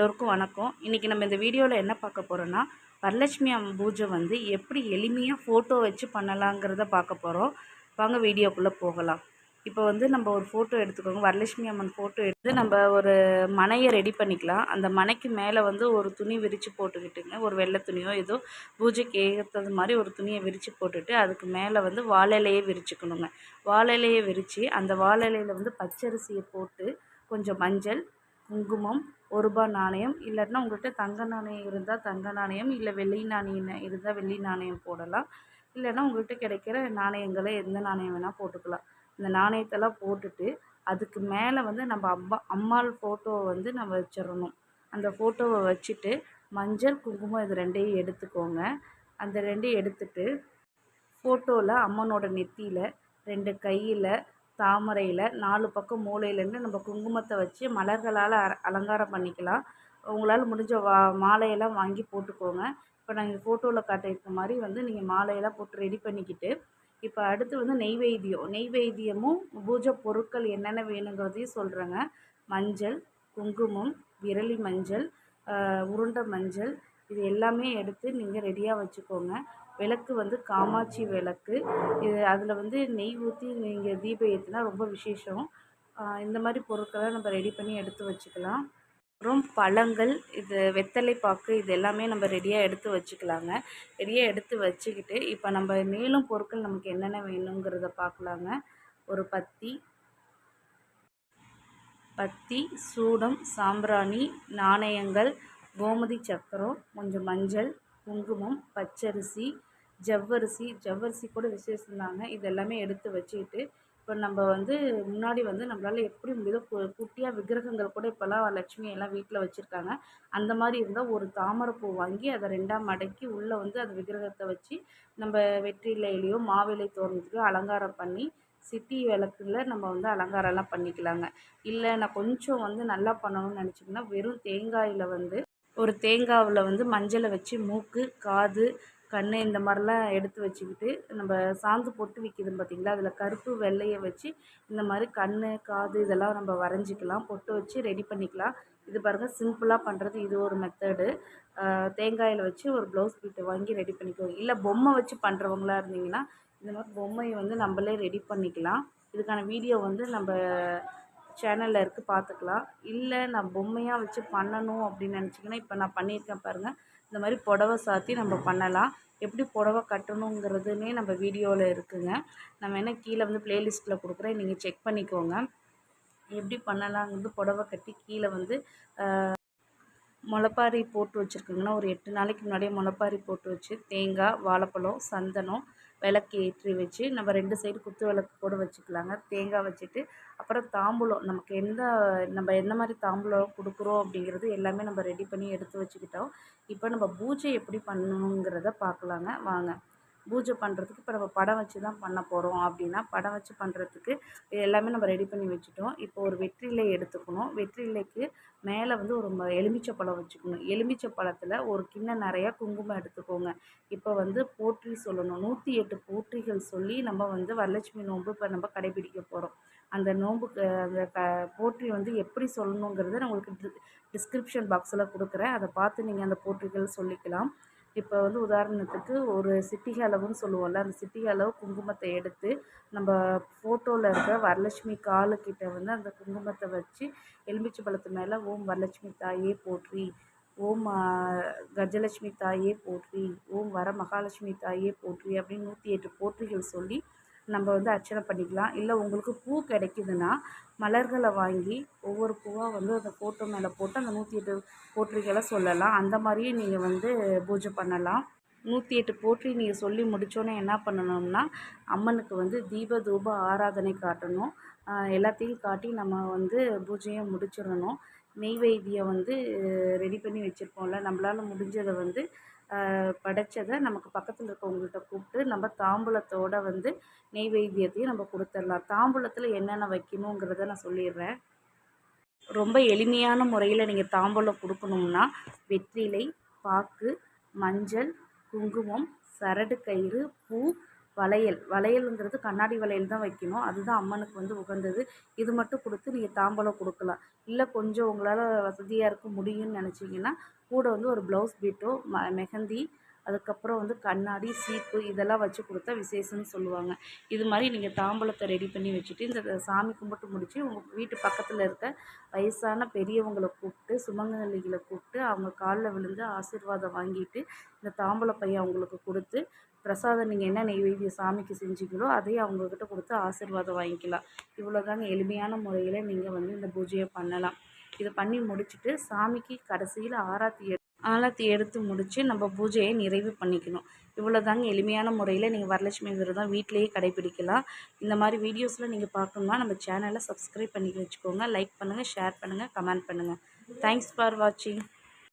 எல்லோருக்கும் வணக்கம். இன்றைக்கி நம்ம இந்த வீடியோவில் என்ன பார்க்க போகிறோன்னா வரலட்சுமி அம்மன் பூஜை வந்து எப்படி எளிமையாக ஃபோட்டோ வச்சு பண்ணலாங்கிறத பார்க்க போகிறோம் வாங்க வீடியோக்குள்ளே போகலாம். இப்போ வந்து நம்ம ஒரு ஃபோட்டோ எடுத்துக்கோங்க. வரலட்சுமி அம்மன் ஃபோட்டோ எடுத்து நம்ம ஒரு மனையை ரெடி பண்ணிக்கலாம். அந்த மனைக்கு மேலே வந்து ஒரு துணி விரித்து போட்டுக்கிட்டுங்க. ஒரு வெள்ளை துணியோ ஏதோ பூஜைக்கு ஏற்றது மாதிரி ஒரு துணியை விரித்து போட்டுட்டு அதுக்கு மேலே வந்து வாழலையே விரிச்சுக்கணுங்க. வாழலையை விரித்து அந்த வாழலையில் வந்து பச்சரிசியை போட்டு கொஞ்சம் மஞ்சள் குங்குமம் ஒரு நாணயம் இல்லாட்டினா உங்கள்கிட்ட தங்க நாணயம் இருந்தால் தங்க நாணயம் இல்லை வெள்ளி நாணயம் இருந்தால் வெள்ளி நாணயம் போடலாம். இல்லைன்னா உங்கள்கிட்ட கிடைக்கிற நாணயங்களை எந்த நாணயம் வேணால் போட்டுக்கலாம். இந்த நாணயத்தெல்லாம் போட்டுட்டு அதுக்கு மேலே வந்து நம்ம அம்மா அம்மாள் ஃபோட்டோவை வந்து நம்ம வச்சிடணும். அந்த ஃபோட்டோவை வச்சுட்டு மஞ்சள் குங்குமம் இது ரெண்டையும் எடுத்துக்கோங்க. அந்த ரெண்டையும் எடுத்துட்டு ஃபோட்டோவில் அம்மனோட நெத்தியில் ரெண்டு கையில் தாமரையில் நாலு பக்கம் மூலையிலேருந்து நம்ம குங்குமத்தை வச்சு மலர்களால் அ அலங்காரம் பண்ணிக்கலாம். உங்களால் முடிஞ்ச வா மாலையெல்லாம் வாங்கி போட்டுக்கோங்க. இப்போ நாங்கள் ஃபோட்டோவில் காட்டியிருக்க மாதிரி வந்து நீங்கள் மாலையெல்லாம் போட்டு ரெடி பண்ணிக்கிட்டு இப்போ அடுத்து வந்து நெய்வேத்தியம். நெய்வேத்தியமும் பூஜை பொருட்கள் என்னென்ன வேணுங்கிறதையும் சொல்கிறேங்க மஞ்சள் குங்குமம் விரலி மஞ்சள் உருண்டை மஞ்சள் இது எல்லாமே எடுத்து நீங்கள் ரெடியாக வச்சுக்கோங்க. விளக்கு வந்து காமாட்சி விளக்கு. இது அதில் வந்து நெய் ஊற்றி நீங்கள் தீபம் ஏற்றினா ரொம்ப விசேஷம். இந்த மாதிரி பொருட்களை நம்ம ரெடி பண்ணி எடுத்து வச்சுக்கலாம். அப்புறம் பழங்கள் இது வெத்தலை பாக்கு இது எல்லாமே நம்ம ரெடியாக எடுத்து வச்சுக்கலாங்க. ரெடியாக எடுத்து வச்சுக்கிட்டு இப்போ நம்ம மேலும் பொருட்கள் நமக்கு என்னென்ன வேணுங்கிறத பார்க்கலாங்க ஒரு பத்தி பத்தி சூடம் சாம்பிராணி நாணயங்கள் கோமதி சக்கரம் கொஞ்சம் மஞ்சள் குங்குமம் பச்சரிசி ஜவ்வரிசி ஜவ்வரிசி கூட விசேஷம் தாங்க இது எல்லாமே எடுத்து வச்சுக்கிட்டு இப்போ நம்ம வந்து முன்னாடி வந்து நம்மளால் எப்படி முடியுதோ கு குட்டியாக விக்கிரகங்கள் கூட இப்போல்லாம் லட்சுமி எல்லாம் வீட்டில் வச்சுருக்காங்க. அந்த மாதிரி இருந்தால் ஒரு தாமரைப்பூ வாங்கி அதை ரெண்டாக மடக்கி உள்ளே வந்து அந்த விக்கிரகத்தை வச்சு நம்ம வெற்றிலையிலையோ மாவிலை தோரணத்துலையோ அலங்காரம் பண்ணி சிட்டி விளக்குல நம்ம வந்து அலங்காரம்லாம் பண்ணிக்கலாங்க. இல்லை நான் கொஞ்சம் வந்து நல்லா பண்ணணும்னு நினச்சிங்கன்னா வெறும் தேங்காயில் வந்து ஒரு தேங்காவில் வந்து மஞ்சளை வச்சு மூக்கு காது கண் இந்த மாதிரிலாம் எடுத்து வச்சுக்கிட்டு நம்ம சாந்து பொட்டு விற்கிது பார்த்திங்களா? அதில் கருப்பு வெள்ளையை வச்சு இந்த மாதிரி கண் காது இதெல்லாம் நம்ம வரைஞ்சிக்கலாம். பொட்டு வச்சு ரெடி பண்ணிக்கலாம். இது பாருங்கள் சிம்பிளாக பண்ணுறது இது ஒரு மெத்தடு தேங்காயில் வச்சு ஒரு ப்ளவுஸ் பீட்டை வாங்கி ரெடி பண்ணிக்கோங்க இல்லை பொம்மை வச்சு பண்ணுறவங்களா இருந்தீங்கன்னா இந்த மாதிரி பொம்மையை வந்து நம்மளே ரெடி பண்ணிக்கலாம். இதுக்கான வீடியோ வந்து நம்ம சேனலில் இருக்குது பார்த்துக்கலாம் இல்லை நான் பொம்மையாக வச்சு பண்ணணும் அப்படின்னு நினச்சிங்கன்னா இப்போ நான் பண்ணியிருக்கேன் பாருங்கள் இந்த மாதிரி புடவ சாற்றி நம்ம பண்ணலாம். எப்படி புடவ கட்டணுங்கிறதுனே நம்ம வீடியோவில் இருக்குதுங்க நம்ம வேணால் கீழே வந்து ப்ளேலிஸ்ட்டில் கொடுக்குறேன் நீங்கள் செக் பண்ணிக்கோங்க. எப்படி பண்ணலாங்கிறது புடவை கட்டி கீழே வந்து முளைப்பாரி போட்டு வச்சுருக்கோங்கன்னா ஒரு எட்டு நாளைக்கு முன்னாடியே முளைப்பாரி போட்டு வச்சு தேங்காய் வாழைப்பழம் சந்தனம் விளக்கு ஏற்றி வச்சு நம்ம ரெண்டு சைடு குத்து விளக்கு கூட வச்சுக்கலாங்க. தேங்காய் வச்சுட்டு அப்புறம் தாம்பூலம் நமக்கு எந்த நம்ம எந்த மாதிரி தாம்பூலம் கொடுக்குறோம் அப்படிங்கிறது எல்லாமே நம்ம ரெடி பண்ணி எடுத்து வச்சுக்கிட்டோம். இப்போ நம்ம பூஜை எப்படி பண்ணணுங்கிறத பார்க்கலாங்க. வாங்க. பூஜை பண்ணுறதுக்கு இப்போ நம்ம படம் வச்சு தான் பண்ண போகிறோம் அப்படின்னா படம் வச்சு பண்ணுறதுக்கு இது எல்லாமே நம்ம ரெடி பண்ணி வச்சுட்டோம். இப்போ ஒரு வெற்றிலை எடுத்துக்கணும். வெற்றிலைக்கு மேலே வந்து ஒரு எலுமிச்சை பழம் வச்சுக்கணும். எலுமிச்சை பழத்தில் ஒரு கிண்ணம் நிறையா குங்குமம் எடுத்துக்கோங்க. இப்போ வந்து போற்றி சொல்லணும். நூற்றி எட்டு போற்றிகள் சொல்லி நம்ம வந்து வரலட்சுமி நோன்பு இப்போ நம்ம கடைபிடிக்க போகிறோம் அந்த நோன்புக்கு அந்த க போற்றி வந்து எப்படி சொல்லணுங்கிறத நான் உங்களுக்கு டிஸ்கிரிப்ஷன் பாக்ஸில் கொடுக்குறேன். அதை பார்த்து நீங்கள் அந்த போற்றிகள் சொல்லிக்கலாம். இப்போ வந்து உதாரணத்துக்கு ஒரு சிட்டிகை அளவுன்னு சொல்லுவோம்ல அந்த சிட்டிகை அளவு குங்குமத்தை எடுத்து நம்ம ஃபோட்டோவில் இருக்க வரலட்சுமி காலுக்கிட்ட வந்து அந்த குங்குமத்தை வச்சு எலுமிச்சை பழத்து மேலே ஓம் வரலட்சுமி தாயே போற்றி ஓம் கஜலட்சுமி தாயே போற்றி ஓம் வர மகாலட்சுமி தாயே போற்றி அப்படின்னு நூற்றி எட்டு போற்றிகள் சொல்லி நம்ம வந்து அர்ச்சனை பண்ணிக்கலாம். இல்லை உங்களுக்கு பூ கிடைக்குதுன்னா மலர்களை வாங்கி ஒவ்வொரு பூவாக வந்து அந்த ஃபோட்டோ மேலே போட்டு அந்த நூற்றி எட்டு போற்றிகளை சொல்லலாம். அந்த மாதிரியே நீங்கள் வந்து பூஜை பண்ணலாம். நூற்றி எட்டு போற்றி நீங்கள் சொல்லி முடித்தோன்னே என்ன பண்ணணும்னா அம்மனுக்கு வந்து தீப தூப ஆராதனை காட்டணும். எல்லாத்தையும் காட்டி நம்ம வந்து பூஜையை முடிச்சிடணும். நெய்வேத்தியம் வந்து ரெடி பண்ணி வச்சுருப்போம்ல. நம்மளால் முடிஞ்சதை வந்து படைச்சதை நமக்கு பக்கத்தில் இருக்கவங்கள்ட்ட கூப்பிட்டு நம்ம தாம்பூலத்தோடு வந்து நெய்வேத்தியத்தையும் நம்ம கொடுத்துர்லாம். தாம்பூலத்தில் என்னென்ன வைக்கணுங்கிறத நான் சொல்லிடுறேன். ரொம்ப எளிமையான முறையில் நீங்கள் தாம்பூலம் கொடுக்கணும்னா வெற்றிலை பாக்கு மஞ்சள் குங்குமம் சரடு கயிறு பூ வளையல். வளையலுங்கிறது கண்ணாடி வளையல் தான் வைக்கணும். அதுதான் அம்மனுக்கு வந்து உகந்தது. இது மட்டும் கொடுத்து நீங்கள் தாம்பலம் கொடுக்கலாம். இல்லை கொஞ்சம் உங்களால் வசதியாக இருக்க முடியும்னு நினச்சிங்கன்னா கூட வந்து ஒரு ப்ளவுஸ் பீட்டோ ம மெஹந்தி அதுக்கப்புறம் வந்து கண்ணாடி சீப்பு இதெல்லாம் வச்சு கொடுத்தா விசேஷம்னு சொல்லுவாங்க. இது மாதிரி நீங்கள் தாம்பூலத்தை ரெடி பண்ணி வச்சுட்டு இந்த சாமி கும்பிட்டு முடிச்சு உங்கள் வீட்டு பக்கத்தில் இருக்க வயசான பெரியவங்களை கூப்பிட்டு சுமங்கலிகளை கூப்பிட்டு அவங்க காலில் விழுந்து ஆசீர்வாதம் வாங்கிட்டு இந்த தாம்பூல பையன் அவங்களுக்கு கொடுத்து பிரசாதம் நீங்கள் என்ன நெய்வேத்தியம் சாமிக்கு செஞ்சீங்களோ அதையும் அவங்கக்கிட்ட கொடுத்து ஆசீர்வாதம் வாங்கிக்கலாம். இவ்வளோதாங்க எளிமையான முறையில் நீங்கள் வந்து இந்த பூஜையை பண்ணலாம். இதை பண்ணி முடிச்சுட்டு சாமிக்கு கடைசியில் ஆராத்தி ஆலத்தை எடுத்து முடித்து நம்ம பூஜையை நிறைவு பண்ணிக்கணும். இவ்வளோ தாங்க எளிமையான முறையில் நீங்கள் வரலட்சுமி விரதம் வீட்டிலேயே கடைபிடிக்கலாம். இந்த மாதிரி வீடியோஸில் நீங்கள் பார்க்கணுன்னா நம்ம சேனலை சப்ஸ்கிரைப் பண்ணி வச்சுக்கோங்க. லைக் பண்ணுங்கள் ஷேர் பண்ணுங்கள் கமெண்ட் பண்ணுங்கள் தேங்க்ஸ் ஃபார் வாட்சிங்